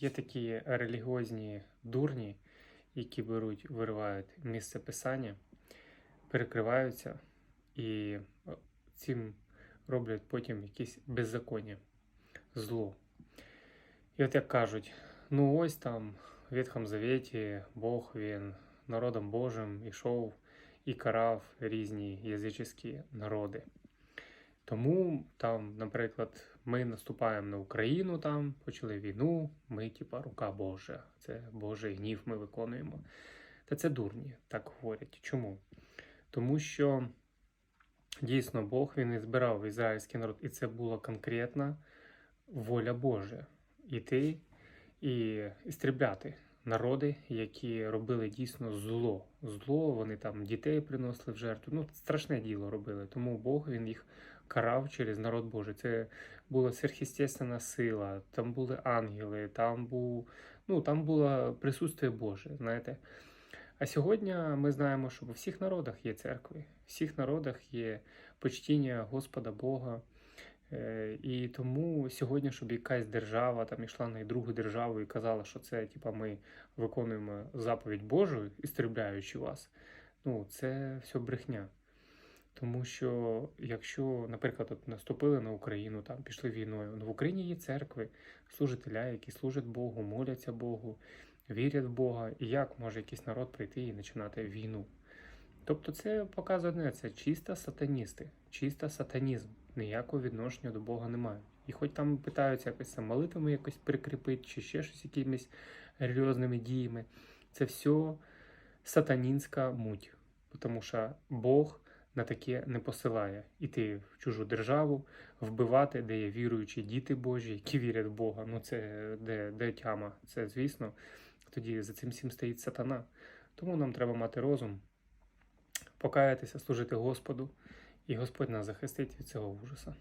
Є такі релігіозні дурні, які беруть, виривають місце писання, перекриваються і е, цим роблять потім якісь беззаконня, зло. І от як кажуть, ну ось там в Ветхом Завіті Бог він народом Божим ішов і карав різні язичні народи. Тому там, наприклад, ми наступаємо на Україну, там почали війну. Ми, типа, рука Божа, це Божий гнів ми виконуємо. Та це дурні, так говорять. Чому? Тому що дійсно Бог він і збирав ізраїльський народ, і це була конкретна воля Божа. Іти і істрібляти народи, які робили дійсно зло. Зло, вони там дітей приносили в жертву. Ну, страшне діло робили. Тому Бог він їх карав через народ Божий. Це була сверхъестественна сила, там були ангели, там був, ну, там було присутствие Боже, знаєте. А сьогодні ми знаємо, що в всіх народах є церкви, в всіх народах є почтіння Господа Бога. Е, І тому сьогодні, щоб якась держава там йшла на другу державу і казала, що це типа ми виконуємо заповідь Божу, істребляючи вас, ну це все брехня. Тому що якщо, наприклад, от наступили на Україну, там пішли війною, ну, в Україні є церкви, служителя, які служать Богу, моляться Богу, вірять в Бога. І як може якийсь народ прийти і починати війну? Тобто це показує одне, це чисто сатаністи, чисто сатанізм, ніякого відношення до Бога немає. І хоч там питаються якось там молитвами якось прикріпити, чи ще щось якимись релігіозними діями, це все сатанінська муть. Тому що Бог на таке не посилає іти в чужу державу, вбивати, де є віруючі діти Божі, які вірять в Бога. Ну це де, де тяма? Це звісно. Тоді за цим всім стоїть сатана. Тому нам треба мати розум, покаятися, служити Господу, і Господь нас захистить від цього ужаса.